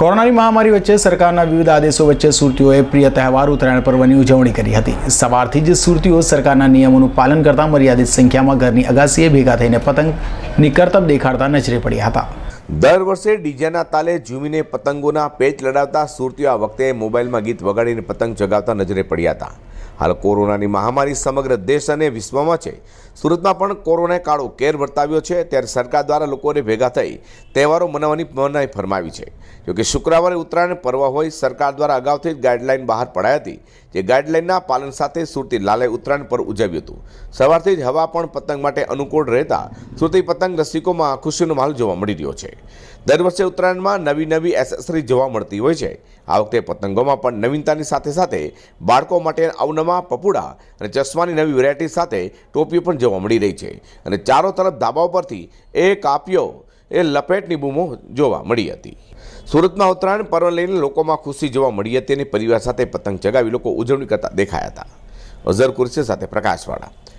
કોરોનાની મહામારી વચ્ચે સરકારના વિવિધ આદેશો વચ્ચે સુરતીઓએ પ્રિય તહેવાર, ઉત્તરાયણ પર્વની ઉજવણી કરી હતી. સવારથી જ સુરતીઓ સરકારના નિયમોનું પાલન કરતા મર્યાદિત સંખ્યામાં ઘરની અગાસીએ ભેગા થઈને પતંગની કરતબ દેખાડતા નજરે પડ્યા હતા. દર વર્ષે ડીજેના તાલે ઝૂમીને પતંગોના પેચ લડાવતા સુરતીઓ આ વખતે મોબાઈલમાં ગીત વગાડીને પતંગ ચગાવતા નજરે પડ્યા હતા. હાલ કોરોનાની મહામારી સમગ્ર દેશ અને વિશ્વમાં છે. સુરતમાં પણ કોરોનાએ કાળો કેર વર્તાવ્યો છે, ત્યારે સરકાર દ્વારા લોકોને ભેગા થઈ તહેવારો મનાવવાની મનાઈ ફરમાવી છે. જોકે શુક્રવારે ઉત્તરાયણ પર્વ હોય, સરકાર દ્વારા અગાઉથી જ ગાઈડલાઇન બહાર પડાઈ હતી, જે ગાઈડલાઇનના પાલન સાથે સુરતી લાલે ઉત્તરાયણ પર ઉજવ્યું હતું. સવારથી જ હવા પણ પતંગ માટે અનુકૂળ રહેતા સુરતી પતંગ રસિકોમાં ખુશીનો માહોલ જોવા મળી રહ્યો છે. દર વર્ષે ઉત્તરાયણમાં નવી નવી એસેસરી જોવા મળતી હોય છે. આ વખતે પતંગોમાં પણ નવીનતાની સાથે સાથે બાળકો માટે અવનવા પપુડા અને ચશ્માની નવી વેરાયટી સાથે ટોપીઓ પણ જોવા મળી રહી છે. અને ચારો તરફ ધાબાઓ પરથી એ કાપ્યો એ લપેટની બૂમો જોવા મળી હતી. સુરતમાં ઉત્તરાયણ પર્વ લઈને લોકોમાં ખુશી જોવા મળી હતી અને પરિવાર સાથે પતંગ ચગાવી લોકો ઉજવણી કરતા દેખાયા હતા. અઝર કુરશી સાથે પ્રકાશવાળા